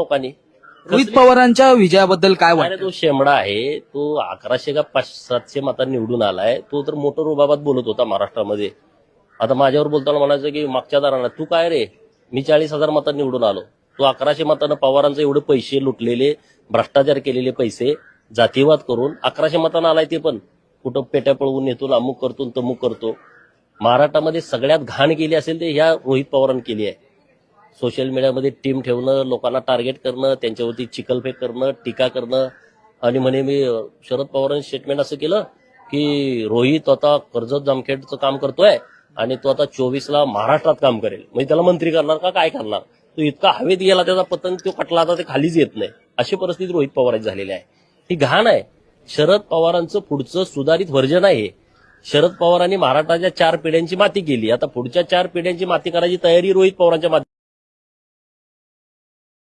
लोकांनी. रोहित पवारांच्या विजयाबद्दल काय अरे वाटतं? तो शेमडा आहे. तो अकराशे का पाच सातशे मतांनी निवडून आलाय. तो तर मोटर रुबाबात बोलत होता महाराष्ट्रामध्ये. आता माझ्यावर बोलताना म्हणायचं की मागच्या दाराला तू काय रे? मी चाळीस हजार मतांनी निवडून आलो. तो अकराशे मतांना पवारांचे एवढे पैसे लुटलेले भ्रष्टाचार केलेले पैसे जातीवाद करून अकराशे मतांना आलाय ते पण. कुठं पेट्या पळवून येतो अमुक करतो तमुक करतो. महाराष्ट्रामध्ये सगळ्यात घाण केली असेल ते ह्या रोहित पवारांनी केली आहे. सोशल मीडियामध्ये टीम ठेवणं लोकांना टार्गेट करणं त्यांच्यावरती चिखलफेक करणं टीका करणं. आणि म्हणे मी शरद पवारांनी स्टेटमेंट असं केलं की रोहित आता कर्जत जामखेडचं काम करतोय आणि तो आता चोवीसला महाराष्ट्रात काम करेल. म्हणजे त्याला मंत्री करणार का काय करणार? तो इतका हवेत गेला त्याचा पतंग तो कटला आता ते खालीच येत नाही. अशी परिस्थिती रोहित पवारांची झालेली आहे. ही घाण आहे. शरद पवारांचं पुढचं सुधारित व्हर्जन आहे. शरद पवारांनी महाराष्ट्राच्या चार पिढ्यांची माती केली. आता पुढच्या चार पिढ्यांची माती करायची तयारी रोहित पवारांच्या माती